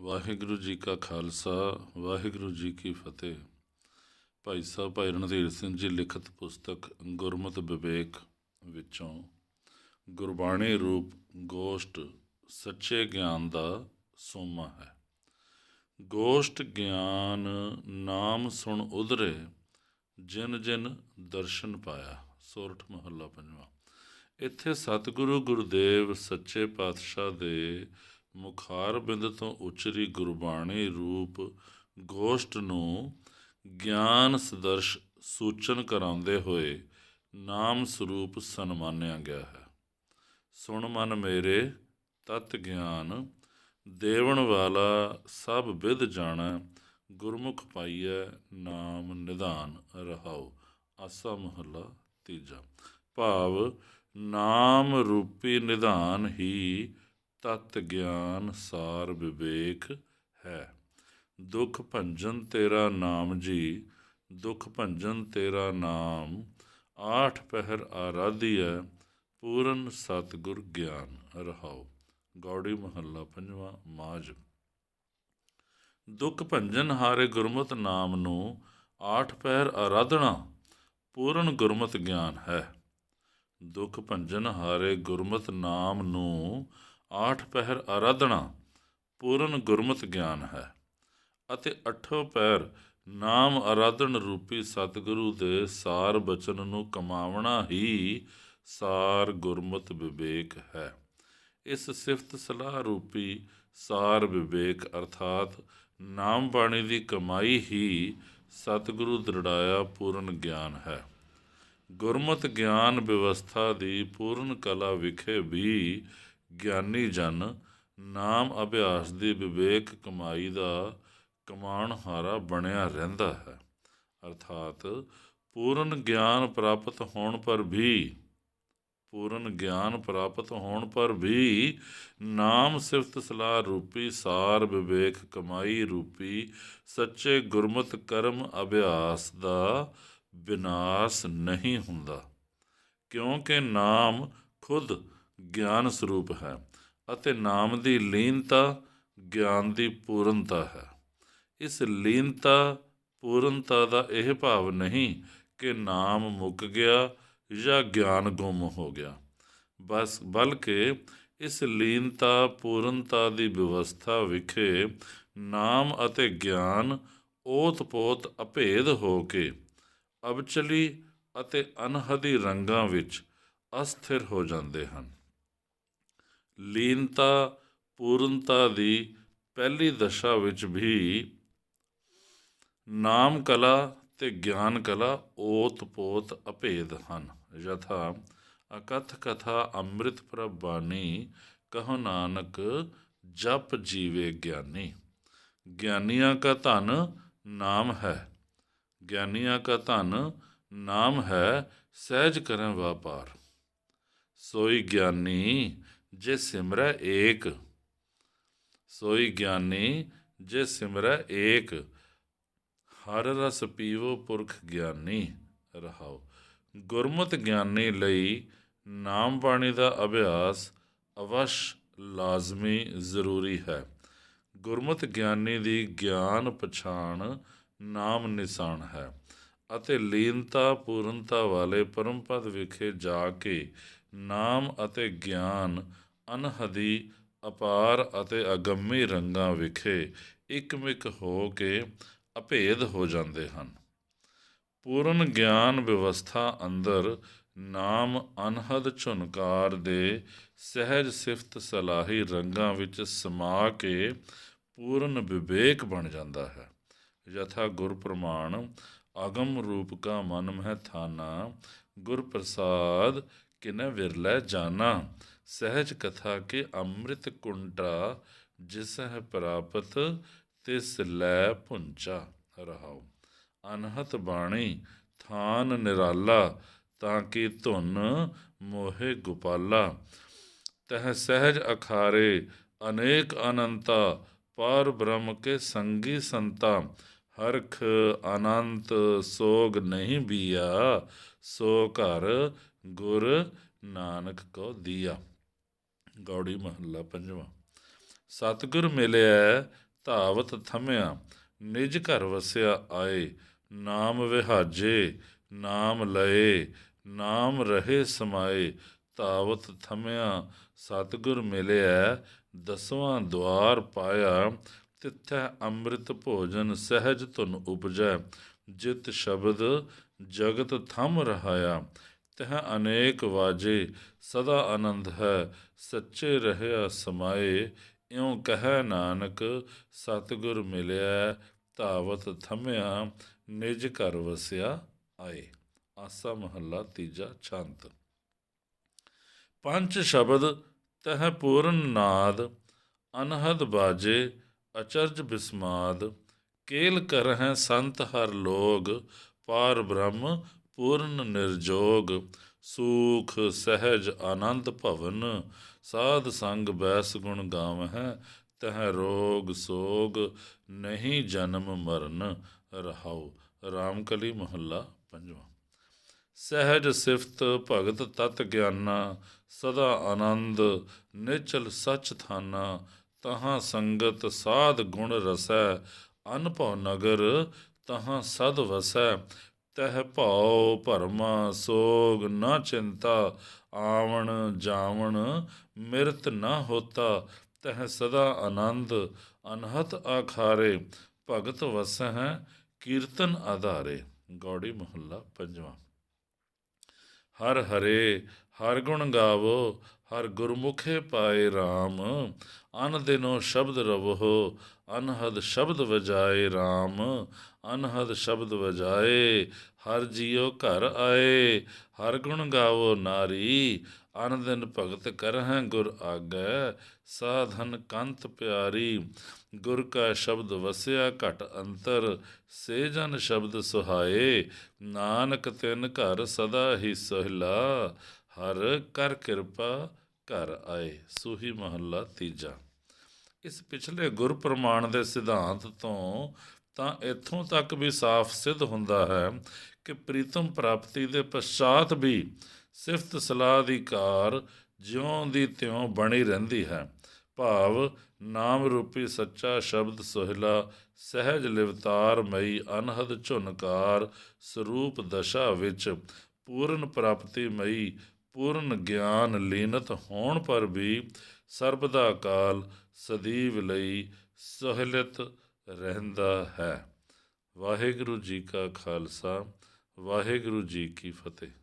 ਵਾਹਿਗੁਰੂ ਜੀ ਕਾ ਖਾਲਸਾ, ਵਾਹਿਗੁਰੂ ਜੀ ਕੀ ਫਤਿਹ। ਭਾਈ ਸਾਹਿਬ, ਭਾਈ ਰਣਧੀਰ ਸਿੰਘ ਜੀ, ਲਿਖਤ ਪੁਸਤਕ ਗੁਰਮਤਿ ਵਿਵੇਕ ਵਿੱਚੋਂ ਗੁਰਬਾਣੀ ਰੂਪ ਗੋਸ਼ਟ ਸੱਚੇ ਗਿਆਨ ਦਾ ਸੋਮਾ ਹੈ। ਗੋਸ਼ਟ ਗਿਆਨ ਨਾਮ ਸੁਣ ਉਧਰੇ ਜਿਨ ਜਿਨ ਦਰਸ਼ਨ ਪਾਇਆ, ਸੋਰਠ ਮਹੱਲਾ ਪੰਜਵਾਂ। ਇੱਥੇ ਸਤਿਗੁਰੂ ਗੁਰਦੇਵ ਸੱਚੇ ਪਾਤਸ਼ਾਹ ਦੇ ਮੁਖਾਰ ਬਿੰਦ ਤੋਂ ਉਚਰੀ ਗੁਰਬਾਣੀ ਰੂਪ ਗੋਸ਼ਟ ਨੂੰ ਗਿਆਨ ਸਦਰਸ਼ ਸੂਚਨ ਕਰਾਉਂਦੇ ਹੋਏ ਨਾਮ ਸਰੂਪ ਸਨਮਾਨਿਆ ਗਿਆ ਹੈ। ਸੁਣ ਮਨ ਮੇਰੇ, ਤਤ ਗਿਆਨ, ਦੇਵਣ ਵਾਲਾ ਸਭ ਵਿਦ ਜਾਣਾ, ਗੁਰਮੁਖ ਪਾਈਐ ਨਾਮ ਨਿਧਾਨ ਰਹਾਉ। ਆਸਾ ਮਹੱਲਾ ਤੀਜਾ। ਭਾਵ ਨਾਮ ਰੂਪੀ ਨਿਧਾਨ ਹੀ ਤਤ ਗਿਆਨ ਸਾਰ ਵਿਵੇਕ ਹੈ। ਦੁਖ ਭੰਜਨ ਤੇਰਾ ਨਾਮ ਜੀ, ਦੁਖ ਭੰਜਨ ਤੇਰਾ ਨਾਮ, ਆਠ ਪਹਿਰ ਆਰਾਧੀਐ, ਪੂਰਨ ਸਤਿਗੁਰ ਗਿਆਨ ਰਹਾਉ। ਗੌੜੀ ਮਹੱਲਾ ਪੰਜਵਾਂ ਮਾਜ ਦੁਖ ਭੰਜਨ ਹਾਰੇ ਗੁਰਮਤ ਨਾਮ ਨੂੰ ਆਠ ਪਹਿਰ ਆਰਾਧਨਾ ਪੂਰਨ ਗੁਰਮਤਿ ਗਿਆਨ ਹੈ। ਦੁਖ ਭੰਜਨ ਹਾਰੇ ਗੁਰਮਤਿ ਨਾਮ ਨੂੰ ਆਠ ਪਹਿਰ ਆਰਾਧਨਾ, ਪੂਰਨ ਗੁਰਮਤ ਗਿਆਨ ਹੈ। ਅਤੇ ਅਠੋ ਪਹਿਰ ਨਾਮ ਆਰਾਧਨ ਰੂਪੀ ਸਤਿਗੁਰੂ ਦੇ ਸਾਰ ਬਚਨ ਨੂੰ ਕਮਾਵਣਾ ਹੀ ਸਾਰ ਗੁਰਮਤ ਵਿਵੇਕ ਹੈ। ਇਸ ਸਿਫਤ ਸਲਾਹ ਰੂਪੀ ਸਾਰ ਵਿਵੇਕ ਅਰਥਾਤ ਨਾਮ ਬਾਣੀ ਦੀ ਕਮਾਈ ਹੀ ਸਤਿਗੁਰੂ ਦ੍ਰਿੜਾਇਆ ਪੂਰਨ ਗਿਆਨ ਹੈ। ਗੁਰਮਤਿ ਗਿਆਨ ਵਿਵਸਥਾ ਦੀ ਪੂਰਨ ਕਲਾ ਵਿਖੇ ਵੀ ਗਿਆਨੀ ਜਨ, ਨਾਮ ਅਭਿਆਸ ਦੀ ਵਿਵੇਕ ਕਮਾਈ ਦਾ ਕਮਾਣ ਹਾਰਾ ਬਣਿਆ ਰਹਿੰਦਾ ਹੈ। ਅਰਥਾਤ ਪੂਰਨ ਗਿਆਨ ਪ੍ਰਾਪਤ ਹੋਣ ਪਰ ਵੀ, ਪੂਰਨ ਗਿਆਨ ਪ੍ਰਾਪਤ ਹੋਣ ਪਰ ਵੀ ਨਾਮ ਸਿਫਤ ਸਲਾਹ ਰੂਪੀ ਸਾਰ ਵਿਵੇਕ ਕਮਾਈ ਰੂਪੀ ਸੱਚੇ ਗੁਰਮਤਿ ਕਰਮ ਅਭਿਆਸ ਦਾ ਵਿਨਾਸ਼ ਨਹੀਂ ਹੁੰਦਾ। ਕਿਉਂਕਿ ਨਾਮ ਖੁਦ ਗਿਆਨ ਸਰੂਪ ਹੈ ਅਤੇ ਨਾਮ ਦੀ ਲੀਨਤਾ ਗਿਆਨ ਦੀ ਪੂਰਨਤਾ ਹੈ। ਇਸ ਲੀਨਤਾ, ਪੂਰਨਤਾ ਦਾ ਇਹ ਭਾਵ ਨਹੀਂ ਕਿ ਨਾਮ ਮੁੱਕ ਗਿਆ ਜਾਂ ਗਿਆਨ ਗੁੰਮ ਹੋ ਗਿਆ। ਬਸ ਬਲਕਿ ਇਸ ਲੀਨਤਾ, ਪੂਰਨਤਾ ਦੀ ਵਿਵਸਥਾ ਵਿਖੇ ਨਾਮ ਅਤੇ ਗਿਆਨ ਓਤ-ਪੋਤ ਅਭੇਦ ਹੋ ਕੇ ਅਬਚਲੀ ਅਤੇ ਅਨਹਦੀ ਰੰਗਾਂ ਵਿੱਚ ਅਸਥਿਰ ਹੋ ਜਾਂਦੇ ਹਨ। ਲੀਨਤਾ, ਪੂਰਨਤਾ ਦੀ ਪਹਿਲੀ ਦਸ਼ਾ ਵਿੱਚ ਵੀ ਨਾਮ ਕਲਾ ਤੇ ਗਿਆਨ ਕਲਾ ਓਤ-ਪੋਤ ਅਭੇਦ ਹਨ। ਯਥਾ ਅਕਥ ਕਥਾ ਅੰਮ੍ਰਿਤ ਪ੍ਰਭ ਕਹੋ ਨਾਨਕ ਜਪ ਜੀਵੇ ਗਿਆਨੀ। ਗਿਆਨੀਆਂ ਕਾ ਧਨ ਨਾਮ ਹੈ। ਗਿਆਨੀਆਂ ਕਾ ਧਨ ਨਾਮ ਹੈ ਸਹਿਜ ਕਰਨ ਵਾਪਾਰ। ਸੋਈ ਗਿਆਨੀ ਜੇ ਸਿਮਰੈ ਏਕ, ਸੋਈ ਗਿਆਨੀ ਜੇ ਸਿਮਰੈ ਏਕ, ਹਰ ਰਸ ਪੀਵੋ ਪੁਰਖ ਗਿਆਨੀ ਰਹਾਓ ਗੁਰਮਤਿ ਗਿਆਨੀ ਲਈ ਨਾਮ ਬਾਣੀ ਦਾ ਅਭਿਆਸ ਅਵਸ਼ ਲਾਜ਼ਮੀ ਜ਼ਰੂਰੀ ਹੈ। ਗੁਰਮਤਿ ਗਿਆਨੀ ਦੀ ਗਿਆਨ ਪਛਾਣ ਨਾਮ ਨਿਸ਼ਾਨ ਹੈ ਅਤੇ ਲੀਨਤਾ ਪੂਰਨਤਾ ਵਾਲੇ ਪਰਮਪਦ ਵਿਖੇ ਜਾ ਕੇ ਨਾਮ ਅਤੇ ਗਿਆਨ ਅਨਹਦੀ, ਅਪਾਰ ਅਤੇ ਅਗੰਮੀ ਰੰਗਾਂ ਵਿਖੇ ਇਕਮਿਕ ਹੋ ਕੇ ਅਭੇਦ ਹੋ ਜਾਂਦੇ ਹਨ। ਪੂਰਨ ਗਿਆਨ ਵਿਵਸਥਾ ਅੰਦਰ ਨਾਮ ਅਨਹਦ ਝੁਨਕਾਰ ਦੇ ਸਹਿਜ ਸਿਫਤ ਸਲਾਹੀ ਰੰਗਾਂ ਵਿੱਚ ਸਮਾ ਕੇ ਪੂਰਨ ਵਿਵੇਕ ਬਣ ਜਾਂਦਾ ਹੈ। ਯਥਾ ਗੁਰ ਪ੍ਰਮਾਣ, ਅਗਮ ਰੂਪ ਕਾ ਮਨ ਮਹਿ ਥਾਨਾ, ਗੁਰ ਪ੍ਰਸਾਦ ਕਿਨੈ ਵਿਰਲੇ ਜਾਣਾ ਸਹਿਜ ਕਥਾ ਕੇ ਅੰਮ੍ਰਿਤ ਕੁੰਟਾ ਜਿਸ ਹੈ ਪ੍ਰਾਪਤ ਤਿਸ ਲੈ ਪੁੰਚਾ ਰਹਾਉ ਅਨਹਤ ਬਾਣੀ ਥਾਨ ਨਿਰਾਲਾ ਤਾਂ ਕਿ ਧੁਨ ਮੋਹਿ ਗੋਪਾਲਾ ਤਹ ਸਹਿਜ ਅਖਾਰੇ ਅਨੇਕ ਅਨੰਤਾ ਪਰ ਬ੍ਰਹਮ ਕੇ ਸੰਗੀ ਸੰਤਾ ਹਰਖ ਅਨੰਤ ਸੋਗ ਨਹੀਂ ਬੀਆ ਸੋ ਘਰ ਗੁਰ ਨਾਨਕ ਕੋ ਦੀਆ। ਗੌੜੀ ਮਹੱਲਾ ਪੰਜਵਾਂ। ਸਤਿਗੁਰ ਮਿਲਿਆ ਧਾਵਤ ਥਮਿਆ, ਨਿਜ ਘਰ ਵਸਿਆ ਆਏ, ਨਾਮ ਵਿਹਾਜੇ, ਨਾਮ ਲਏ, ਨਾਮ ਰਹੇ ਸਮਾਏ, ਧਾਵਤ ਥਮਿਆ, ਸਤਿਗੁਰ ਮਿਲਿਆ ਦਸਵਾਂ ਦਵਾਰ ਪਾਇਆ, ਤਿੱਥੈ ਅੰਮ੍ਰਿਤ ਭੋਜਨ ਸਹਿਜ ਧੁਨ ਉਪਜੈ, ਜਿਤ ਸ਼ਬਦ ਜਗਤ ਥਮ ਰਹਾਇਆ ਤਹ ਅਨੇਕ ਵਾਜੇ, ਸਦਾ ਆਨੰਦ ਹੈ, ਸੱਚੇ ਰਹਿਆ ਸਮਾਏ, ਇਉ ਕਹੈ ਨਾਨਕ, ਸਤਿਗੁਰ ਮਿਲਿਆ ਧਾਵਤ ਥਮਿਆ, ਨਿਜ ਘਰ ਵਸਿਆ ਆਏ। ਆਸਾ ਮਹੱਲਾ ਤੀਜਾ ਛੰਤ। ਪੰਜ ਸ਼ਬਦ, ਤਹ ਪੂਰਨ ਨਾਦ, ਅਨਹਦ ਬਾਜੇ, ਅਚਰਜ ਬਿਸਮਾਦ, ਕੇਲ ਕਰਹਿ ਸੰਤ ਹਰ ਲੋਗ, ਪਾਰ ਬ੍ਰਹਮ ਪੂਰਨ ਨਿਰਜੋਗ, ਸੂਖ, ਸਹਿਜ, ਆਨੰਦ ਭਵਨ, ਸਾਧ ਸੰਗ ਬੈਸ ਗੁਣ ਗਾਵਹਿ, ਤਹ ਰੋਗ ਸੋਗ, ਨਹੀਂ ਜਨਮ ਮਰਨ ਰਹਾਉ। ਰਾਮਕਲੀ ਮਹੱਲਾ ਪੰਜਵਾਂ। ਸਹਿਜ ਸਿਫਤ ਭਗਤ ਤਤ ਗਿਆਨਾ, ਸਦਾ ਆਨੰਦ ਨਿਚਲ ਸਚ ਥਾਨਾ, ਤਹਾਂ ਸੰਗਤ ਸਾਧ ਗੁਣ ਰਸੈ, ਅਨਭਉ ਨਗਰ ਤਹਾਂ ਸਦ ਵਸੈ ਤਹ ਭਉ ਭਰਮਾ ਸੋਗ ਨਾ ਚਿੰਤਾ, ਆਵਣ ਜਾਵਣ ਮਿਰਤ ਨਾ ਹੋਤਾ, ਤਹ ਸਦਾ ਆਨੰਦ, ਅਨਹਤ ਆਖਾਰੇ, ਭਗਤ ਵਸਹਿ ਕੀਰਤਨ ਆਧਾਰੇ। ਗੌੜੀ ਮਹੱਲਾ ਪੰਜਵਾਂ। ਹਰ ਹਰੇ ਹਰ ਗੁਣ ਗਾਵੋ, ਹਰ ਗੁਰਮੁਖੇ ਪਾਏ RAM ਅਨ ਦਿਨੋ ਸ਼ਬਦ ਰਵੋ, ਅਨਹਦ ਸ਼ਬਦ ਵਜਾਏ RAM ਅਨਹਦ ਸ਼ਬਦ ਵਜਾਏ, ਹਰ ਜੀਉ ਘਰ ਆਏ। ਹਰ ਗੁਣ ਗਾਵੋ ਨਾਰੀ, ਅਨ ਦਿਨ ਭਗਤ ਕਰਹਿ ਗੁਰ ਆਗੈ। ਸਾਧਨ ਕੰਤ ਪਿਆਰੀ, ਗੁਰ ਕਾ ਸ਼ਬਦ ਵਸਿਆ ਘਟ ਅੰਤਰ। ਸੇ ਜਨ ਸ਼ਬਦ ਸੁਹਾਏ, ਨਾਨਕ ਤਿਨ ਘਰ ਸਦਾ ਹੀ ਸਹਿਲਾ। ਹਰ ਕਰ ਕਿਰਪਾ ਘਰ ਆਏ, ਸੂਹੀ ਮਹੱਲਾ ਤੀਜਾ। ਇਸ ਪਿਛਲੇ ਗੁਰ ਪ੍ਰਮਾਣ ਦੇ ਸਿਧਾਂਤ ਤੋਂ ਤਾਂ ਇੱਥੋਂ ਤੱਕ ਵੀ ਸਾਫ਼ ਸਿੱਧ ਹੁੰਦਾ ਹੈ ਕਿ ਪ੍ਰੀਤਮ ਪ੍ਰਾਪਤੀ ਦੇ ਪਛਾਤ ਵੀ ਸਿਫਤ ਸਲਾਹ ਦੀ ਕਾਰ ਜਿਉਂ ਦੀ ਤਿਉਂ ਬਣੀ ਰਹਿੰਦੀ ਹੈ। ਭਾਵ ਨਾਮ ਰੂਪੀ ਸੱਚਾ ਸ਼ਬਦ ਸੋਹਿਲਾ ਸਹਿਜ ਲਿਵਤਾਰ ਮਈ ਅਨਹਦ ਝੁਨਕਾਰ ਸਰੂਪ ਦਸ਼ਾ ਵਿੱਚ ਪੂਰਨ ਪ੍ਰਾਪਤੀ ਮਈ ਪੂਰਨ ਗਿਆਨ ਲੀਨਤ ਹੋਣ ਪਰ ਵੀ ਸਰਬ ਦਾ ਕਾਲ ਸਦੀਵ ਲਈ ਸਹਲਤ ਰਹਿੰਦਾ ਹੈ। ਵਾਹਿਗੁਰੂ ਜੀ ਕਾ ਖਾਲਸਾ, ਵਾਹਿਗੁਰੂ ਜੀ ਕੀ ਫਤਿਹ।